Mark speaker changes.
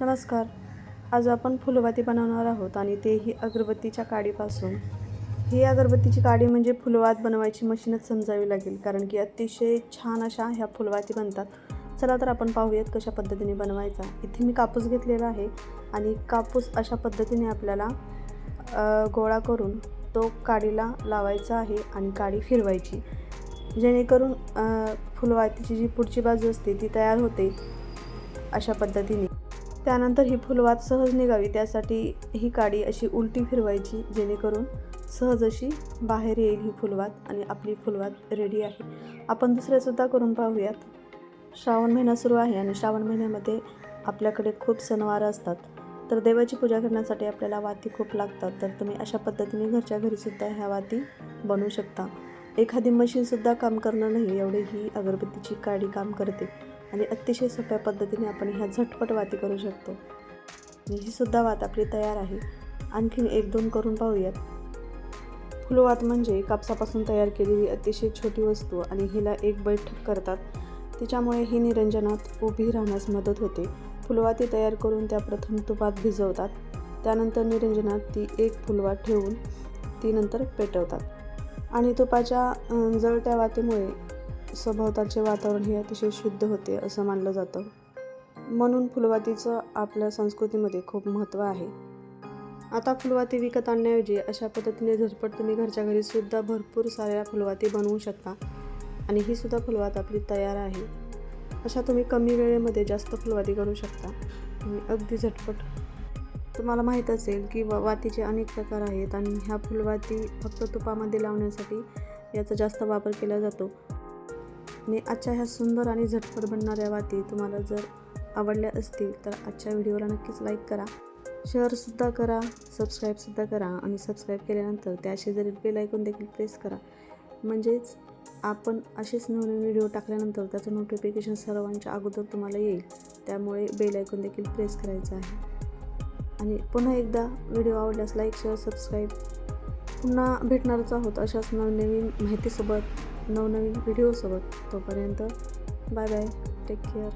Speaker 1: नमस्कार. आज आपण फुलवाती बनवणार आहोत आणि तेही अगरबत्तीच्या काडीपासून. ही अगरबत्तीची काडी म्हणजे फुलवात बनवायची मशीनच समजावी लागेल कारण की अतिशय छान अशा ह्या फुलवाती बनतात. चला तर आपण पाहूयात कशा पद्धतीने बनवायचा. इथे मी कापूस घेतलेला आहे आणि कापूस अशा पद्धतीने आपल्याला गोळा करून तो काडीला लावायचा आहे आणि काडी फिरवायची. जेणेकरून फुलवातीची जी पुढची बाजू असते ती तयार होते अशा पद्धतीने. त्यानंतर ही फुलवात सहज निघावी त्यासाठी ही काडी अशी उलटी फिरवायची जेणेकरून सहज अशी बाहेर येईल ही फुलवात आणि आपली फुलवात रेडी आहे. आपण दुसऱ्यासुद्धा करून पाहूयात. श्रावण महिना सुरू आहे आणि श्रावण महिन्यामध्ये आपल्याकडे खूप सणवार असतात. तर देवाची पूजा करण्यासाठी आपल्याला वाती खूप लागतात. तर तुम्ही अशा पद्धतीने घरच्या घरीसुद्धा ह्या वाती बनवू शकता. एखादी मशीनसुद्धा काम करणं नाही एवढी ही अगरबत्तीची काडी काम करते. आणि अतिशय सोप्या पद्धतीने आपण ह्या झटपट वाती करू शकतो. आणि ही सुद्धा वात आपली तयार आहे. आणखीन एक दोन करून पाहूयात. फुलवात म्हणजे कापसापासून तयार केलेली अतिशय छोटी वस्तू आणि हिला एक बैठक करतात. तिच्यामुळे ही निरंजनात उभी राहण्यास मदत होते. फुलवाती तयार करून त्या प्रथम तुपात भिजवतात. त्यानंतर निरंजनात ती एक फुलवात ठेवून ती नंतर पेटवतात. आणि तुपाच्या जळत्या वातीमुळे सभोवतालचे वातावरण हे अतिशय शुद्ध होते असं मानलं जातं. म्हणून फुलवातीचं आपल्या संस्कृतीमध्ये खूप महत्त्व आहे. आता फुलवाती विकत आणण्याऐवजी अशा पद्धतीने झटपट तुम्ही घरच्या घरीसुद्धा भरपूर साऱ्या फुलवाती बनवू शकता आणि ही सुद्धा फुलवात आपली तयार आहे. अशा तुम्ही कमी वेळेमध्ये जास्त फुलवाती करू शकता. अगदी झटपट. तुम्हाला माहीत असेल की वा वातीचे अनेक प्रकार आहेत आणि ह्या फुलवाती फक्त तुपामध्ये लावण्यासाठी याचा जास्त वापर केला जातो. आणि आजच्या ह्या सुंदर आणि झटपट बनणाऱ्या वाती तुम्हाला जर आवडल्या असतील तर आजच्या व्हिडिओला नक्कीच लाईक करा. शेअरसुद्धा करा सबस्क्राईबसुद्धा करा आणि सबस्क्राईब केल्यानंतर त्या शेजारी बेल ऐकून देखील प्रेस करा. म्हणजेच आपण असेच नवीन व्हिडिओ टाकल्यानंतर त्याचं नोटिफिकेशन सर्वांच्या अगोदर तुम्हाला येईल. त्यामुळे बेल ऐकून देखील प्रेस करायचं आहे. आणि पुन्हा एकदा व्हिडिओ आवडल्यास लाईक शेअर सबस्क्राईब पुन्हा भेटणारच आहोत अशाच नवनवीन माहितीसोबत नवनवीन व्हिडिओसोबत. तोपर्यंत बाय बाय. Take care.